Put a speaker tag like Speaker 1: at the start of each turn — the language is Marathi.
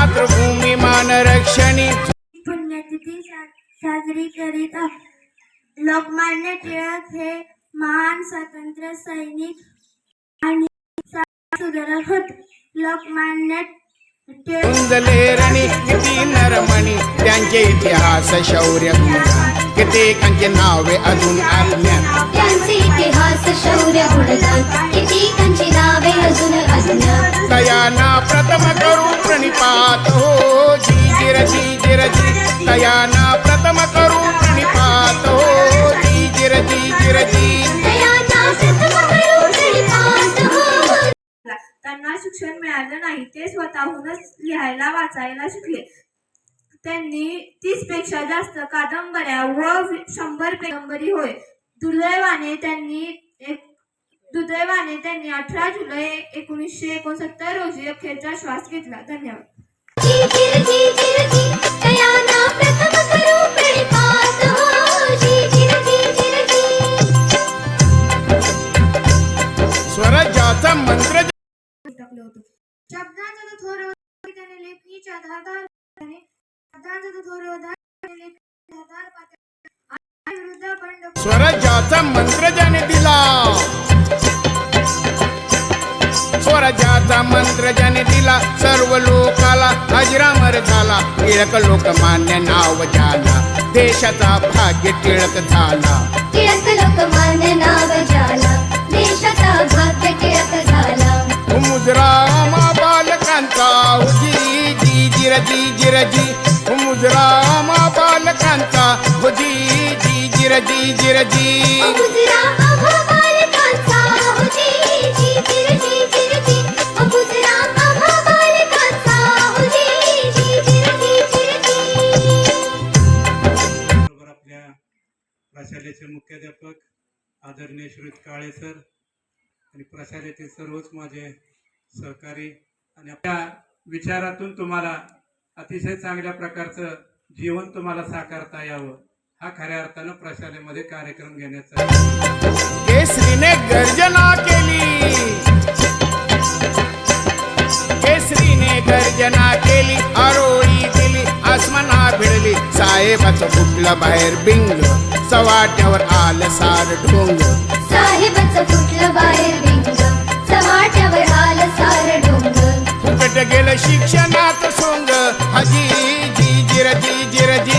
Speaker 1: मातृभूमी मानरक्षणी. पुण्यतिथी साजरी करीत लोकमान्य टिळक हे महान स्वातंत्र्य सैनिक आणि सुधारक होते. लोकमान्य
Speaker 2: किती नरमणी त्यांचे इतिहास शौर्य किती नावे अजून अज्ञान.
Speaker 3: त्यांचे इतिहास शौर्य किती नावे अजून अज्ञान.
Speaker 2: दयाना प्रथम प्रणिपात हो जी जिर जी जिर जी तयाना प्रथम करू प्रणिपात हो जी जिर जी जिर जी
Speaker 3: दयाना.
Speaker 1: त्यांना शिक्षण मिळालं नाही ते स्वतःहूनच लिहायला वाचायला शिकले. त्यांनी तीसपेक्षा जास्त कादंबऱ्या व वि- शंभर कादंबरी होय. दुर्दैवाने त्यांनी एक दुर्दैवाने त्यांनी अठरा जुलै एकोणीसशे एकोणसत्तर रोजी अखेरचा श्वास घेतला. धन्यवाद.
Speaker 3: हो. जी जिर जी जिर जी.
Speaker 2: स्वराज्याचा मंत्र
Speaker 1: टाकलं होतं. शब्दांचा थोर त्याने लेखणीच्या धारदार शब्दांचा थोर
Speaker 2: स्वराज्याचा मंत्र ज्याने दिला. स्वराज्याचा मंत्र ज्याने दिला सर्व लोकाला अजरामर झाला. टिळक लोकमान्य नाव झाला देशाचा भाग्य टिळक झाला.
Speaker 3: टिळक लोकमान्य नाव झाला देशाचा भाग्य टिळक झाला.
Speaker 2: मुजरामा बालकांचा जी जी जिर जी जिर जी मुजरामा बालकांचा जी जी जिर जी
Speaker 4: शाळेचे मुख्याध्यापक आदरणीय श्रीत काळे सर आणि प्रशालेतील सर्वच माझे सहकारी आणि आपल्या विचारातून तुम्हाला अतिशय चांगल्या प्रकारचं जीवन तुम्हाला साकारता यावं हा खऱ्या अर्थानं प्रशालेमध्ये कार्यक्रम घेण्याचा
Speaker 2: केली आरोळी दिली आसमाना भिडली. साहेबाचं फुटलं बाहेर बिंग सवाट्यावर आलं सार ढोंग.
Speaker 3: साहेबाचं फुटलं बाहेर बिंग चव्हाट्यावर आलं सार डोंगर
Speaker 2: फुकट गेलं शिक्षणाचं सोंग. हजी जी जिर जी जिर जी